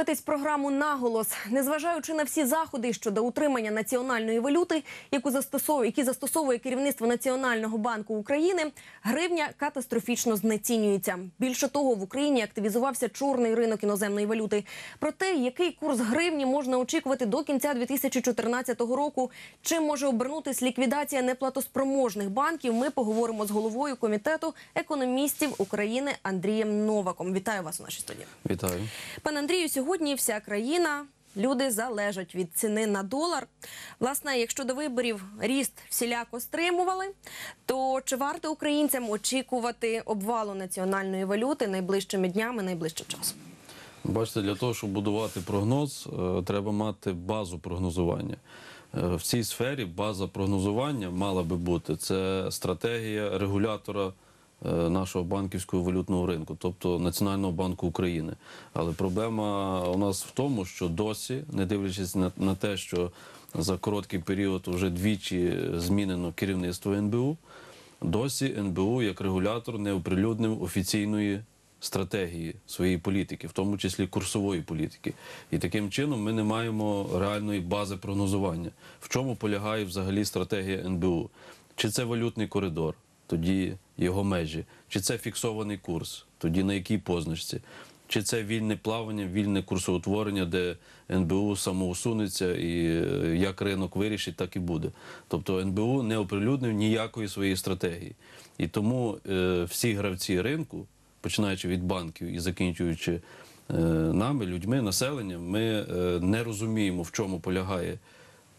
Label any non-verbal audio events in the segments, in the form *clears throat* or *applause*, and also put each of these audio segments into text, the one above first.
дивитесь програму Наголос. Незважаючи на всі заходи щодо утримання національної валюти, яку застосовує, які застосовує керівництво Національного банку України, гривня катастрофічно знецінюється. Більше того, в Україні активізувався чорний ринок іноземної валюти. Про те, який курс гривні можна очікувати до кінця 2014 року, чим може обернутись ліквідація неплатоспроможних банків, ми поговоримо з головою комітету економістів України Андрієм Новаком. Вітаю вас у нашій студії. Вітаю. Пане Андрію, сьогодні вся країна. Люди залежать від ціни на долар. Власне, якщо до виборів ріст всіляко стримували, то чи варто українцям очікувати обвалу національної валюти найближчими днями, найближчим часом? Бачите, для того, щоб будувати прогноз, е, треба мати базу прогнозування. Е, В цій сфері база прогнозування мала би бути це стратегія регулятора нашого банківського валютного ринку, тобто Національного банку України. Але проблема у нас в тому, що досі, не дивлячись на, на те, що за короткий період вже двічі змінено керівництво НБУ, досі НБУ як регулятор не оприлюднив офіційної стратегії своєї політики, в тому числі курсової політики. І таким чином ми не маємо реальної бази прогнозування. В чому полягає взагалі стратегія НБУ? Чи це валютний коридор, тоді його межі, чи це фіксований курс, тоді на якій позначці? Чи це вільне плавання, вільне курсоутворення, де НБУ самоусунеться і е, як ринок вирішить, так і буде. Тобто НБУ не оприлюднив ніякої своєї стратегії. І тому е, всі гравці ринку, починаючи від банків і закінчуючи е, нами, людьми, населенням, ми е, не розуміємо, в чому полягає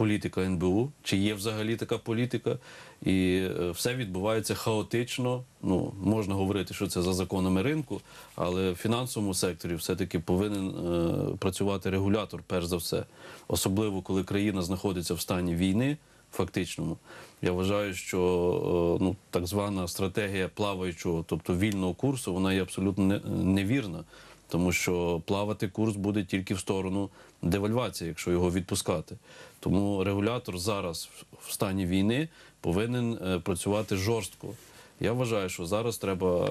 політика НБУ, чи є взагалі така політика, і е, все відбувається хаотично. Ну можна говорити, що це за законами ринку, але в фінансовому секторі все-таки повинен е, працювати регулятор, перш за все, особливо коли країна знаходиться в стані війни. Фактичному, я вважаю, що е, ну так звана стратегія плаваючого, тобто вільного курсу, вона є абсолютно не- невірна, тому що плавати курс буде тільки в сторону девальвації, якщо його відпускати. Тому регулятор зараз в- стані війни повинен е, працювати жорстко. Я вважаю, що зараз треба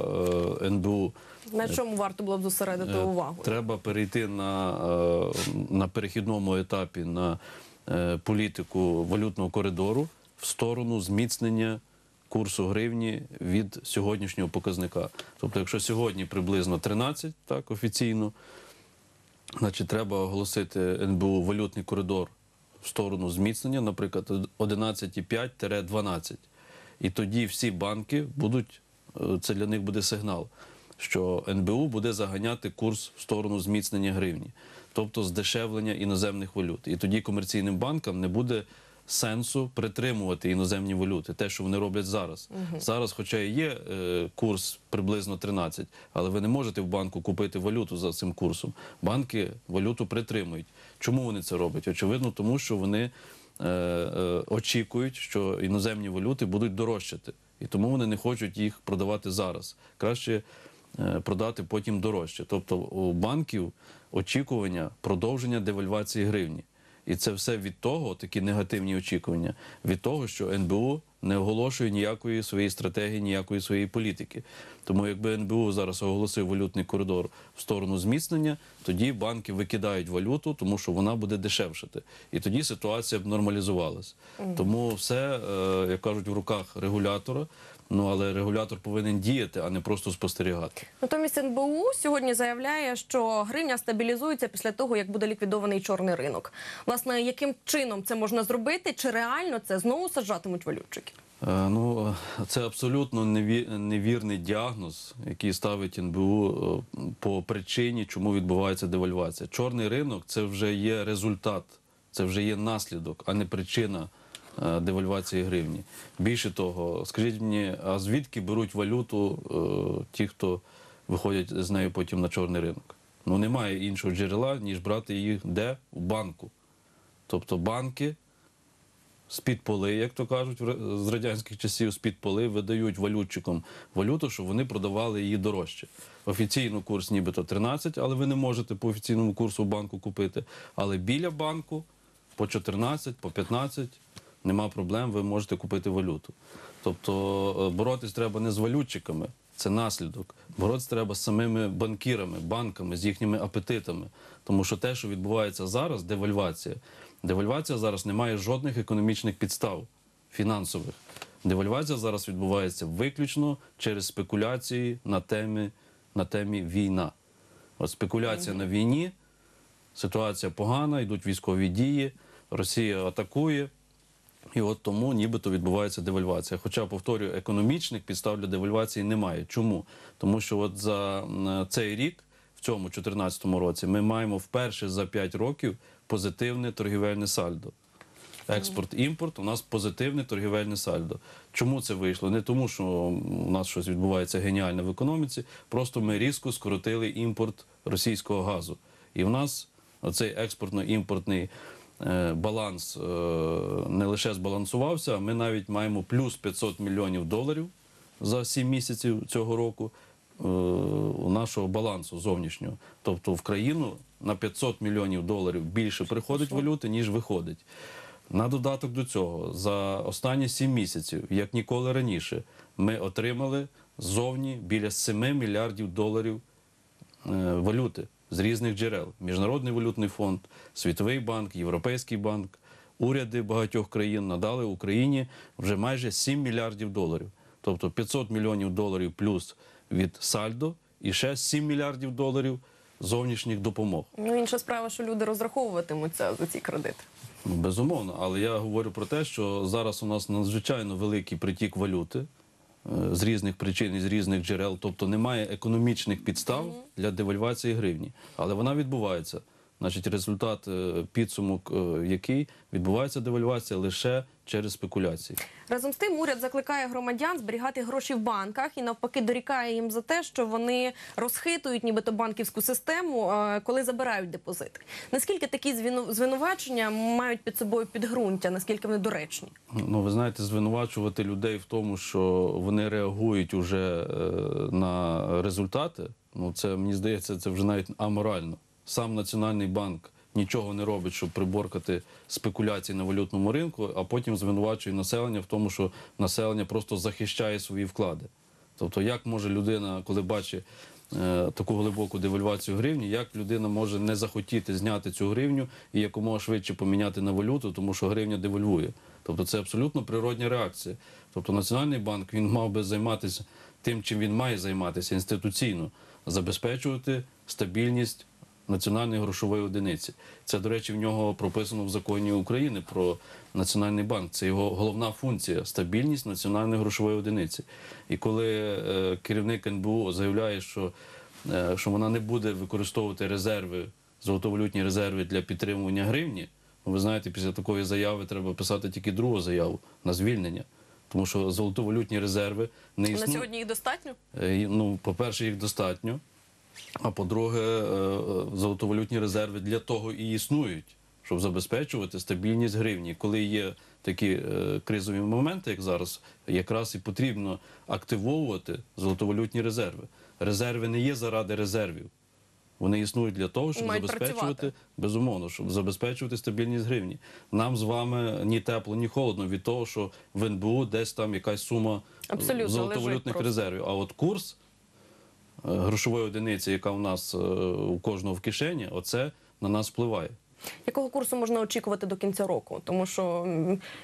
е, НБУ На чому варто було б зосередити Е, увагу? Треба перейти на, е, на перехідному етапі на е, політику валютного коридору в сторону зміцнення курсу гривні від сьогоднішнього показника. Тобто, якщо сьогодні приблизно 13, так офіційно, значить треба оголосити НБУ валютний коридор в сторону зміцнення, наприклад, 11,5-12. І тоді всі банки будуть, е, це для них буде сигнал, що НБУ буде заганяти курс в сторону зміцнення гривні, тобто здешевлення іноземних валют. І тоді комерційним банкам не буде сенсу притримувати іноземні валюти, те, що вони роблять зараз. Зараз, хоча і є е, курс приблизно 13, але ви не можете в банку купити валюту за цим курсом. Банки валюту притримують. Чому вони це роблять? Очевидно, тому що вони е, е, очікують, що іноземні валюти будуть дорожчати, і тому вони не хочуть їх продавати зараз. Краще е, продати потім дорожче. Тобто у банків очікування продовження девальвації гривні. І це все від того, такі негативні очікування, від того, що НБУ не оголошує ніякої своєї стратегії, ніякої своєї політики. Тому якби НБУ зараз оголосив валютний коридор в сторону зміцнення, тоді банки викидають валюту, тому що вона буде дешевшати. І тоді ситуація б нормалізувалась. Тому все, е, як кажуть, в руках регулятора. Ну але регулятор повинен діяти, а не просто спостерігати. Натомість НБУ сьогодні заявляє, що гривня стабілізується після того, як буде ліквідований чорний ринок. Власне, яким чином це можна зробити? Чи реально це знову саджатимуть валютчики? Е, Ну, це абсолютно невірний діагноз, який ставить НБУ е, по причині, чому відбувається девальвація. Чорний ринок це вже є результат, це вже є наслідок, а не причина девальвації гривні. Більше того, скажіть мені, а звідки беруть валюту е, ті, хто виходять з нею потім на чорний ринок? Ну немає іншого джерела, ніж брати їх де? У банку. Тобто банки з-під поли, як то кажуть, з радянських часів з-під поли видають валютчикам валюту, щоб вони продавали її дорожче. Офіційно курс нібито 13, але ви не можете по офіційному курсу банку купити. Але біля банку по 14, по 15 нема проблем, ви можете купити валюту. Тобто е, боротись треба не з валютчиками, це наслідок. Боротися треба з самими банкірами, банками, з їхніми апетитами. Тому що те, що відбувається зараз, девальвація. Девальвація зараз не має жодних економічних підстав фінансових. Девальвація зараз відбувається виключно через спекуляції на темі, на темі війна. От спекуляція на війні, ситуація погана, йдуть військові дії, Росія атакує. І от тому нібито відбувається девальвація. Хоча, повторюю, економічних підстав для девальвації немає. Чому? Тому що от за цей рік, в цьому 2014 році, ми маємо вперше за 5 років позитивне торгівельне сальдо. Експорт-імпорт у нас позитивне торгівельне сальдо. Чому це вийшло? Не тому, що у нас щось відбувається геніальне в економіці, просто ми різко скоротили імпорт російського газу. І в нас оцей експортно-імпортний баланс е, не лише збалансувався, а ми навіть маємо плюс 500 мільйонів доларів за 7 місяців цього року е, у нашого балансу зовнішнього. Тобто в країну на 500 мільйонів доларів більше приходить валюти, ніж виходить. На додаток до цього, за останні 7 місяців, як ніколи раніше, ми отримали ззовні біля 7 мільярдів доларів е, валюти з різних джерел: Міжнародний валютний фонд, Світовий банк, Європейський банк, уряди багатьох країн надали Україні вже майже 7 мільярдів доларів. Тобто 500 мільйонів доларів плюс від сальдо і ще 7 мільярдів доларів зовнішніх допомог. Ну інша справа, що люди розраховуватимуться за ці кредити. Ну, Безумовно, але я говорю про те, що зараз у нас надзвичайно великий притік валюти з різних причин і з різних джерел, тобто немає економічних підстав для девальвації гривні. Але вона відбувається. Значить, результат е, підсумок, е, який відбувається девальвація лише через спекуляції. Разом з тим, уряд закликає громадян зберігати гроші в банках і навпаки дорікає їм за те, що вони розхитують нібито банківську систему, е, коли забирають депозити. Наскільки такі звинувачення мають під собою підґрунтя? Наскільки вони доречні? Ну, ви знаєте, звинувачувати людей в тому, що вони реагують уже на результати. Ну, це мені здається, це вже навіть аморально. Сам Національний банк нічого не робить, щоб приборкати спекуляції на валютному ринку, а потім звинувачує населення в тому, що населення просто захищає свої вклади. Тобто, як може людина, коли бачить е, таку глибоку девальвацію гривні, як людина може не захотіти зняти цю гривню і якомога швидше поміняти на валюту, тому що гривня девальвує. Тобто це абсолютно природня реакція. Тобто Національний банк він мав би займатися тим, чим він має займатися інституційно, забезпечувати стабільність національної грошової одиниці. Це, до речі, в нього прописано в законі України про Національний банк. Це його головна функція стабільність національної грошової одиниці. І коли е, керівник НБУ заявляє, що, е, що вона не буде використовувати резерви, золотовалютні резерви для підтримування гривні, ну, ви знаєте, після такої заяви треба писати тільки другу заяву на звільнення. Тому що золотовалютні резерви не На існують. сьогодні їх достатньо? Е, Ну, по-перше, їх достатньо. А по-друге, е, е, золотовалютні резерви для того і існують, щоб забезпечувати стабільність гривні. Коли є такі е, кризові моменти, як зараз, якраз і потрібно активовувати золотовалютні резерви. Резерви не є заради резервів. Вони існують для того, щоб Мають забезпечувати працювати. безумовно, щоб забезпечувати стабільність гривні. Нам з вами ні тепло, ні холодно від того, що в НБУ десь там якась сума Абсолютно, золотовалютних резервів. А от курс грошової одиниці, яка у нас е, у кожного в кишені, оце на нас впливає. Якого курсу можна очікувати до кінця року? Тому що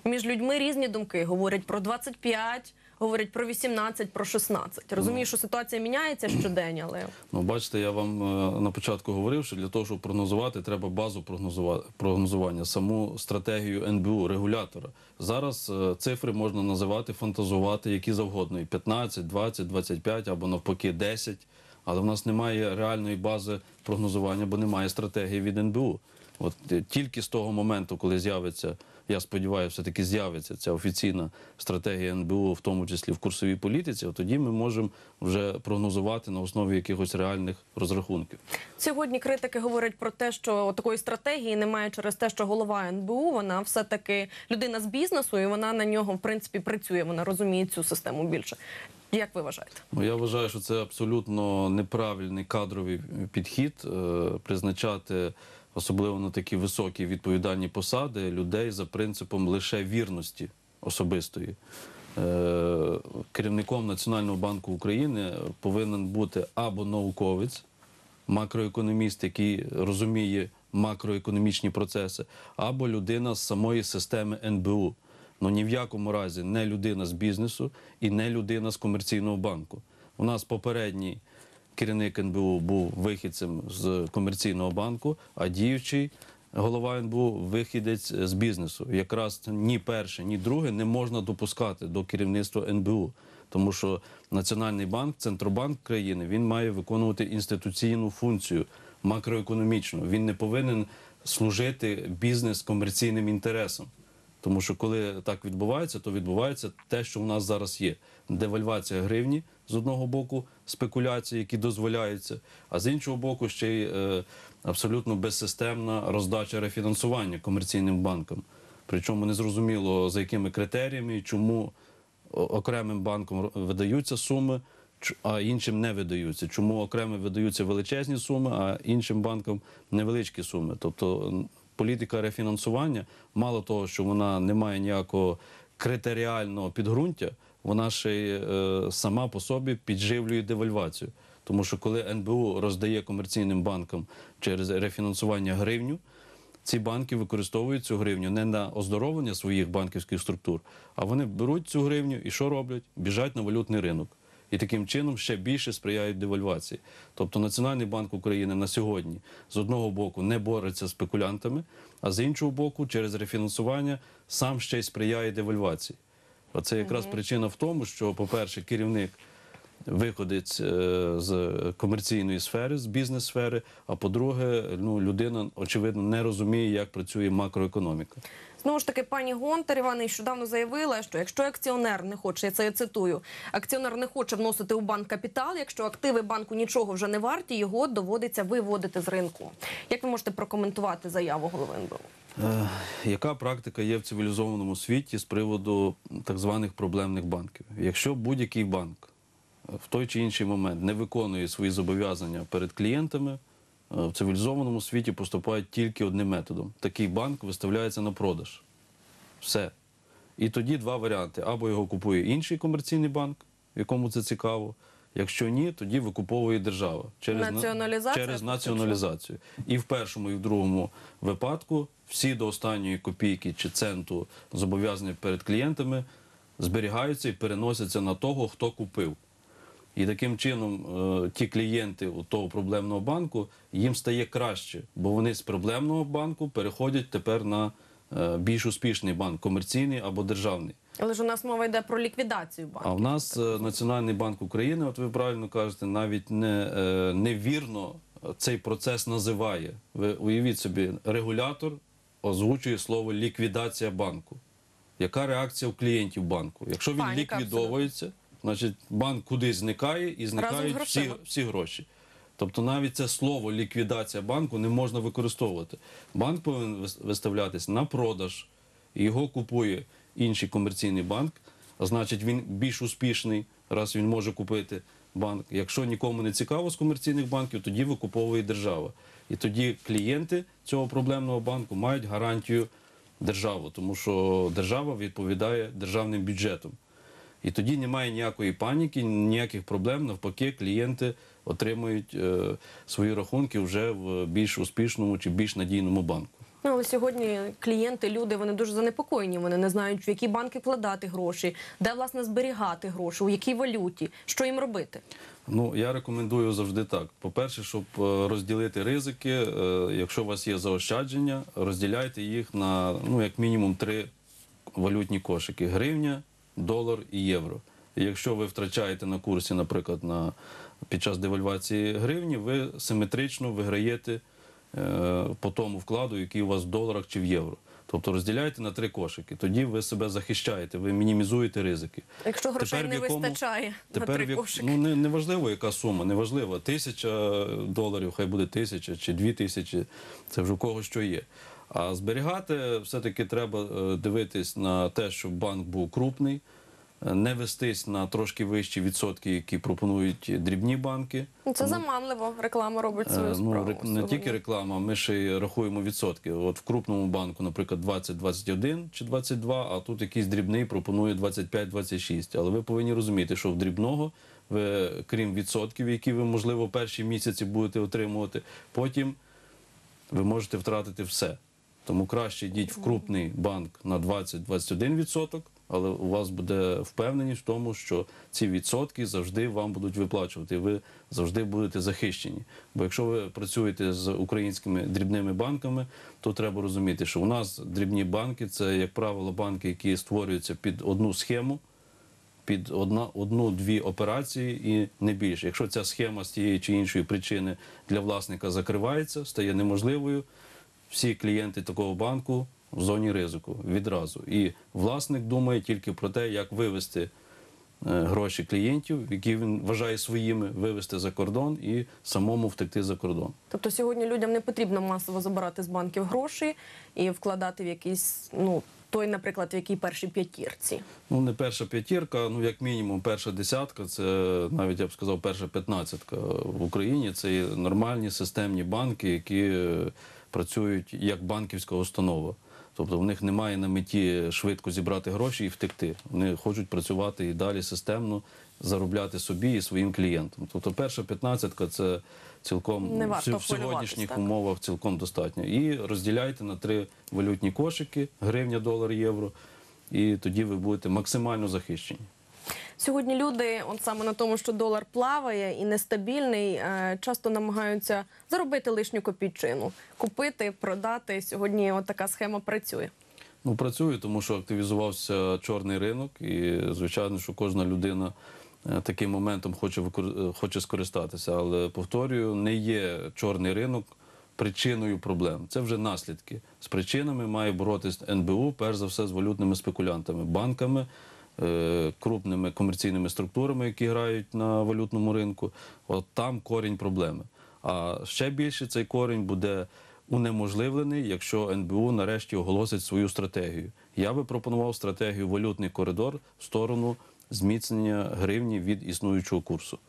між людьми різні думки говорять про 25, говорять про 18, про 16. Розумію, що ситуація міняється щодень, але *clears throat* Ну, бачите, я вам е, на початку говорив, що для того, щоб прогнозувати, треба базу прогнозува- прогнозування, саму стратегію НБУ, регулятора. Зараз е, цифри можна називати, фантазувати які завгодно: і 15, 20, 25 або навпаки 10. Але в нас немає реальної бази прогнозування, бо немає стратегії від НБУ. От е, тільки з того моменту, коли з'явиться, я сподіваюся, все-таки з'явиться ця офіційна стратегія НБУ, в тому числі в курсовій політиці, тоді ми можемо вже прогнозувати на основі якихось реальних розрахунків. сьогодні критики говорять про те, що такої стратегії немає через те, що голова НБУ вона все таки людина з бізнесу, і вона на нього в принципі працює. Вона розуміє цю систему більше. Як ви вважаєте? Ну, я вважаю, що це абсолютно неправильний кадровий підхід е, призначати особливо на такі високі відповідальні посади людей за принципом лише вірності особистої. е, керівником Національного банку України повинен бути або науковець, макроекономіст, який розуміє макроекономічні процеси, або людина з самої системи НБУ. Ну ні в якому разі не людина з бізнесу і не людина з комерційного банку. У нас попередній керівник НБУ був вихідцем з комерційного банку, а діючий голова НБУ вихідець з бізнесу. Якраз ні перше, ні друге не можна допускати до керівництва НБУ. Тому що Національний банк, Центробанк країни, він має виконувати інституційну функцію макроекономічну. Він не повинен служити бізнес комерційним інтересам. Тому що коли так відбувається, то відбувається те, що у нас зараз є: девальвація гривні з одного боку, спекуляції, які дозволяються, а з іншого боку, ще й е, абсолютно безсистемна роздача рефінансування комерційним банкам. Причому незрозуміло за якими критеріями, чому окремим банкам видаються суми, а іншим не видаються. Чому окремим видаються величезні суми, а іншим банкам невеличкі суми. Тобто політика рефінансування, мало того, що вона не має ніякого критеріального підґрунтя, вона ще й е, сама по собі підживлює девальвацію. Тому що коли НБУ роздає комерційним банкам через рефінансування гривню, ці банки використовують цю гривню не на оздоровлення своїх банківських структур, а вони беруть цю гривню і що роблять? Біжать на валютний ринок. І таким чином ще більше сприяють девальвації. Тобто Національний банк України на сьогодні з одного боку не бореться з спекулянтами, а з іншого боку, через рефінансування сам ще й сприяє девальвації. Оце якраз причина в тому, що, по-перше, керівник виходить е, з комерційної сфери, з бізнес-сфери. А по-друге, ну людина очевидно не розуміє, як працює макроекономіка. Знову ж таки, пані Гонтарєва нещодавно заявила, що якщо акціонер не хоче, я це я цитую, акціонер не хоче вносити у банк капітал, якщо активи банку нічого вже не варті, його доводиться виводити з ринку. Як ви можете прокоментувати заяву голови НБУ? Е, Яка практика є в цивілізованому світі з приводу так званих проблемних банків? Якщо будь-який банк в той чи інший момент не виконує свої зобов'язання перед клієнтами, в цивілізованому світі поступають тільки одним методом: такий банк виставляється на продаж. Все. І тоді два варіанти: або його купує інший комерційний банк, якому це цікаво. Якщо ні, тоді викуповує держава через на- Націоналізація, через націоналізацію. І в першому, і в другому випадку всі до останньої копійки чи центу зобов'язання перед клієнтами зберігаються і переносяться на того, хто купив. І таким чином е, ті клієнти у того проблемного банку їм стає краще, бо вони з проблемного банку переходять тепер на е, більш успішний банк, комерційний або державний. Але ж у нас мова йде про ліквідацію банку. А в нас е, Національний банк України, от ви правильно кажете, навіть не, невірно цей процес називає. Ви уявіть собі, регулятор озвучує слово ліквідація банку. Яка реакція у клієнтів банку? Якщо він Паніка ліквідовується, значить банк кудись зникає і зникають всі, всі гроші. Тобто навіть це слово ліквідація банку не можна використовувати. Банк повинен вис- виставлятись на продаж, його купує інший комерційний банк, а значить він більш успішний, раз він може купити банк. Якщо нікому не цікаво з комерційних банків, тоді викуповує держава. І тоді клієнти цього проблемного банку мають гарантію державу, тому що держава відповідає державним бюджетом. І тоді немає ніякої паніки, ніяких проблем. Навпаки, клієнти отримують е, свої рахунки вже в більш успішному чи більш надійному банку. Ну, але сьогодні клієнти, люди, вони дуже занепокоєні. Вони не знають, в які банки вкладати гроші, де власне зберігати гроші, у якій валюті, що їм робити. Ну, я рекомендую завжди так. По-перше, щоб е, розділити ризики, е, якщо у вас є заощадження, розділяйте їх на ну, як мінімум три валютні кошики: гривня, долар і євро. І якщо ви втрачаєте на курсі, наприклад, на, під час девальвації гривні, ви симетрично виграєте е, по тому вкладу, який у вас в доларах чи в євро. Тобто розділяйте на три кошики. Тоді ви себе захищаєте, ви мінімізуєте ризики. Якщо грошей Тепер не якому- вистачає на три як- кошики. ну не, не важливо, яка сума, не важливо. Тисяча доларів, хай буде тисяча чи дві тисячі. Це вже у кого що є. А зберігати все-таки треба е, дивитись на те, щоб банк був крупний, е, не вестись на трошки вищі відсотки, які пропонують дрібні банки. Ну, Це заманливо. Реклама робить свою Е, справу. Ну, не тільки реклама, ми ще й рахуємо відсотки. От в крупному банку, наприклад, 20-21 чи 22, а тут якийсь дрібний пропонує 25-26. Але ви повинні розуміти, що в дрібного ви, крім відсотків, які ви, можливо, перші місяці будете отримувати, потім ви можете втратити все. Тому краще йдіть в крупний банк на 20-21 відсоток, але у вас буде впевненість в тому, що ці відсотки завжди вам будуть виплачувати. Ви завжди будете захищені. Бо якщо ви працюєте з українськими дрібними банками, то треба розуміти, що у нас дрібні банки це, як правило, банки, які створюються під одну схему під одну-дві операції і не більше. Якщо ця схема з тієї чи іншої причини для власника закривається, стає неможливою, всі клієнти такого банку в зоні ризику відразу. І власник думає тільки про те, як вивести е, гроші клієнтів, які він вважає своїми, вивести за кордон і самому втекти за кордон. Тобто сьогодні людям не потрібно масово забирати з банків гроші і вкладати в якийсь, ну той, наприклад, в якій першій п'ятірці. Ну, не перша п'ятірка, ну як мінімум перша десятка, це навіть я б сказав, перша п'ятнадцятка в Україні. Це є нормальні системні банки, які е, працюють як банківська установа. Тобто в них немає на меті швидко зібрати гроші і втекти. Вони хочуть працювати і далі системно заробляти собі і своїм клієнтам. Тобто перша п'ятнадцятка це цілком Не варто в сьогоднішніх так? умовах цілком достатньо. І розділяйте на три валютні кошики: гривня, долар, євро. І тоді ви будете максимально захищені. Сьогодні люди, от саме на тому, що долар плаває і нестабільний, е, часто намагаються заробити лишню копійчину, купити, продати. Сьогодні от така схема працює. Ну, працюю, тому що активізувався чорний ринок, і звичайно, що кожна людина е, таким моментом хоче е, хоче скористатися. Але повторюю, не є чорний ринок причиною проблем. Це вже наслідки. З причинами має боротись НБУ, перш за все, з валютними спекулянтами, банками. Е, Крупними комерційними структурами, які грають на валютному ринку, от там корінь проблеми. А ще більше цей корінь буде унеможливлений, якщо НБУ нарешті оголосить свою стратегію. Я би пропонував стратегію валютний коридор в сторону зміцнення гривні від існуючого курсу.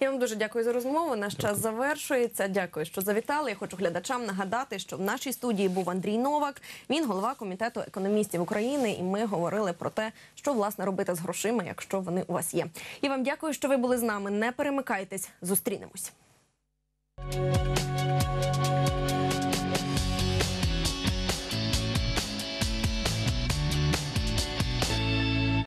Я вам дуже дякую за розмову. Наш час завершується. Дякую, що завітали. Я хочу глядачам нагадати, що в нашій студії був Андрій Новак. Він голова комітету економістів України, і ми говорили про те, що власне робити з грошима, якщо вони у вас є. І вам дякую, що ви були з нами. Не перемикайтесь, зустрінемось.